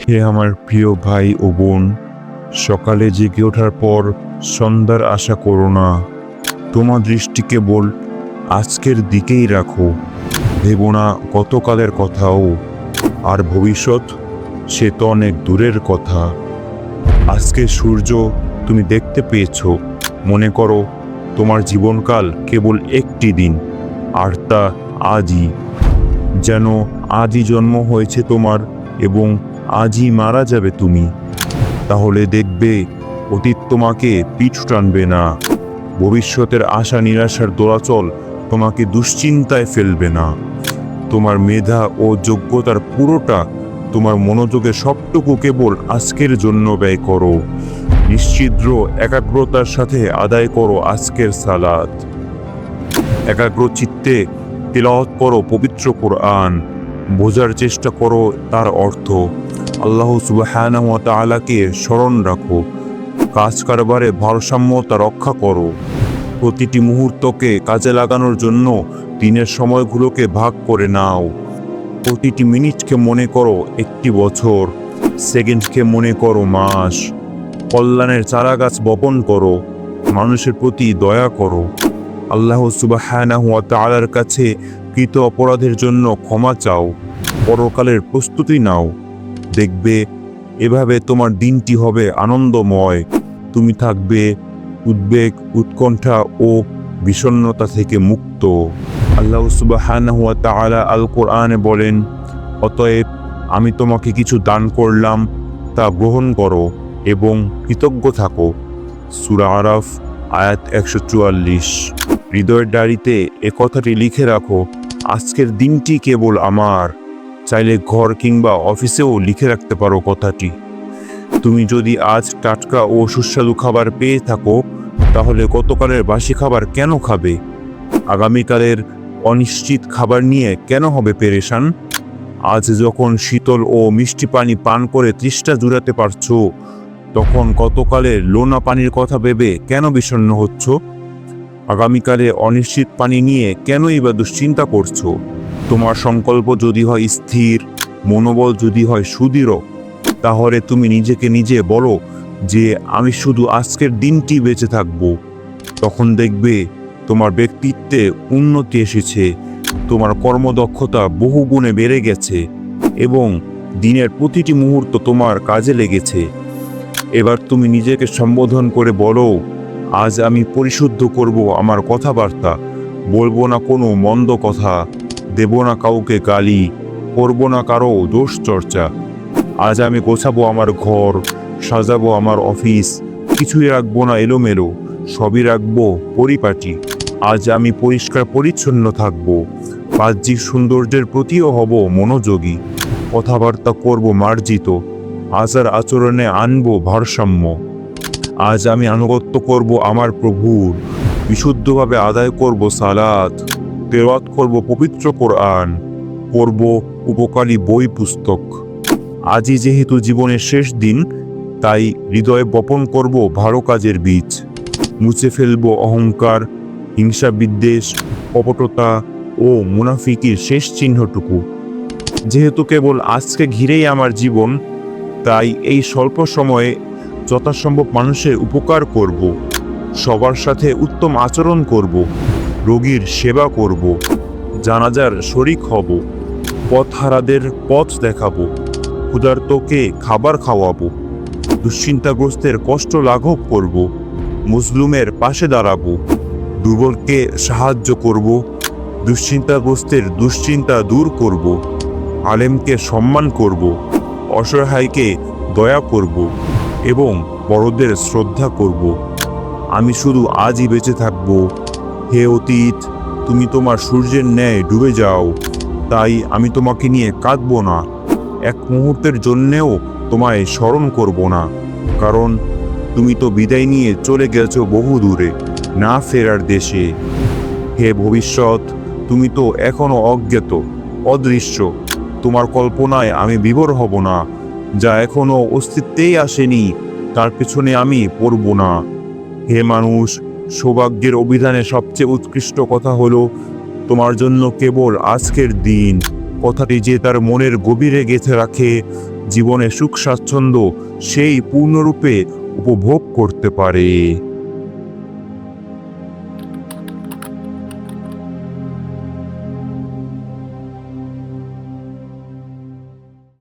হে আমার প্রিয় ভাই ও বোন, সকালে জেগে ওঠার পর সন্ধ্যার আশা করো না। তোমার দৃষ্টি কেবল আজকের দিকেই রাখো। ভেবো না গতকালের কথাও, আর ভবিষ্যৎ সে তো অনেক দূরের কথা। আজকে সূর্য তুমি দেখতে পেয়েছ। মনে করো তোমার জীবনকাল কেবল একটি দিন, আর তা আজই। যেন আজই জন্ম হয়েছে তোমার এবং আজই মারা যাবে তুমি। তাহলে দেখবে অতীত তোমাকে পিছু টানবে না। ভবিষ্যতের আশা নিরাশার দোলাচল তোমাকে দুশ্চিন্তায় ফেলবে না। তোমার মেধা ও যোগ্যতার পুরোটা তোমার মনোযোগে সবটুকু কেবল আজকের জন্য ব্যয় করো। নিশ্চিদ্র একাগ্রতার সাথে আদায় করো আজকের সালাদ একাগ্র চিত্তে তেলাওয়াত করো পবিত্র কোরআন। বোঝার চেষ্টা করো তার অর্থ। আল্লাহ তাআলাকে স্মরণ রাখো। কাজ কারবারে ভারসাম্যতা রক্ষা করো। প্রতিটি মুহূর্তকে কাজে লাগানোর জন্য দিনের সময়গুলোকে ভাগ করে নাও। প্রতিটি মিনিটকে মনে করো একটি বছর, সেকেন্ডকে মনে করো মাস। কল্যাণের চারা গাছ বপন করো, মানুষের প্রতি দয়া করো। আল্লাহ তাআলার কাছে কৃত অপরাধের জন্য ক্ষমা চাও। পরকালের প্রস্তুতি নাও। দেখবে, এভাবে তোমার দিনটি হবে আনন্দময়। তুমি থাকবে উদ্বেগ, উৎকণ্ঠা ও বিষণ্ণতা থেকে মুক্ত। আল্লাহ সুবাহানাহু ওয়া তাআলা আল কোরআনে বলেন, অতএব আমি তোমাকে কিছু দান করলাম, তা গ্রহণ করো এবং কৃতজ্ঞ থাকো। সুরা আরাফ, আয়াত একশো চুয়াল্লিশ। হৃদয়ের ডায়েরিতে এ কথাটি লিখে রাখো, আজকের দিনটি কেবল আমার। চাইলে ঘর কিংবা অফিসেও লিখে রাখতে পারো কথাটি। তুমি যদি আজ টাটকা ও সুস্বাদু খাবার পেয়ে থাকো, তাহলে গতকালের বাসি খাবার কেন খাবে? আগামীকালের অনিশ্চিত খাবার নিয়ে কেন হবে পেরেশান? আজ যখন শীতল ও মিষ্টি পানি পান করে তৃষ্ণা জুড়াতে পারছ, তখন গতকালের লোনা পানির কথা ভেবে কেন বিষণ্ণ হচ্ছ? আগামীকালে অনিশ্চিত পানি নিয়ে কেনই বা দুশ্চিন্তা করছ? তোমার সংকল্প যদি হয় স্থির, মনোবল যদি হয় সুদৃঢ়, তাহলে তুমি নিজেকে নিজে বলো যে আমি শুধু আজকের দিনটি বেঁচে থাকব। তখন দেখবে তোমার ব্যক্তিত্বে উন্নতি এসেছে, তোমার কর্মদক্ষতা বহু গুণে বেড়ে গেছে এবং দিনের প্রতিটি মুহূর্ত তোমার কাজে লেগেছে। এবার তুমি নিজেকে সম্বোধন করে বলো, আজ আমি পরিশুদ্ধ করব আমার কথাবার্তা, বলব না কোনো মন্দ কথা। দেব না কাউকে গালি, করব না কারও দোষ চর্চা। আজ আমি গোছাবো আমার ঘর, সাজাবো আমার অফিস, কিছুই রাখব না এলোমেলো, সবই রাখব পরিপাটি। আজ আমি পরিষ্কার পরিচ্ছন্ন থাকব, বাহ্যিক সৌন্দর্যের প্রতিও হব মনোযোগী। কথাবার্তা করব মার্জিত, আচার আচরণে আনব ভারসাম্য। আজ আমি আনুগত্য করব আমার প্রভুর, বিশুদ্ধভাবে আদায় করব সালাত। তেরাত করব পবিত্র কোরআন, পড়ব উপকারী বই পুস্তক। আজই যেহেতু জীবনের শেষ দিন, তাই হৃদয়ে বপন করব ভালো কাজের বীজ। মুছে ফেলব অহংকার, হিংসা বিদ্বেষ কপটতা ও মুনাফিকির শেষ চিহ্নটুকু। যেহেতু কেবল আজকে ঘিরেই আমার জীবন, তাই এই স্বল্প সময়ে যথাসম্ভব মানুষের উপকার করব, সবার সাথে উত্তম আচরণ করব। রোগীর সেবা করব, জানাজার শরিক হব, পথহারাদের পথ দেখাবো, ক্ষুধার্তকে খাবার খাওয়াবো, দুশ্চিন্তাগ্রস্তের কষ্ট লাঘব করব, মুসলুমের পাশে দাঁড়াবো, দুর্বলকে সাহায্য করব, দুশ্চিন্তাগ্রস্তের দুশ্চিন্তা দূর করব, আলেমকে সম্মান করব, অসহায়কে দয়া করব এবং বড়দের শ্রদ্ধা করব। আমি শুধু আজই বেঁচে থাকব। হে অতীত, তুমি তোমার সূর্যের ন্যায় ডুবে যাও। তাই আমি তোমাকে নিয়ে কাঁদব না। এক মুহূর্তের জন্যেও তোমায় স্মরণ করব না। কারণ তুমি তো বিদায় নিয়ে চলে গেছো বহু দূরে, না ফেরার দেশে। হে ভবিষ্যৎ, তুমি তো এখনও অজ্ঞাত, অদৃশ্য। তোমার কল্পনায় আমি বিভোর হব না, যা এখনও অস্তিত্বেই আসেনি, তার পেছনে আমি পড়ব না। হে মানুষ সৌভাগ্যের অভিধানে সবচেয়ে উৎকৃষ্ট কথা হলো, তোমার জন্য কেবল আজকের দিন। কথাটি যে তার মনের গভীরে গেঁথে রাখে, জীবনে সুখ স্বাচ্ছন্দ্য সেই পূর্ণরূপে উপভোগ করতে পারে।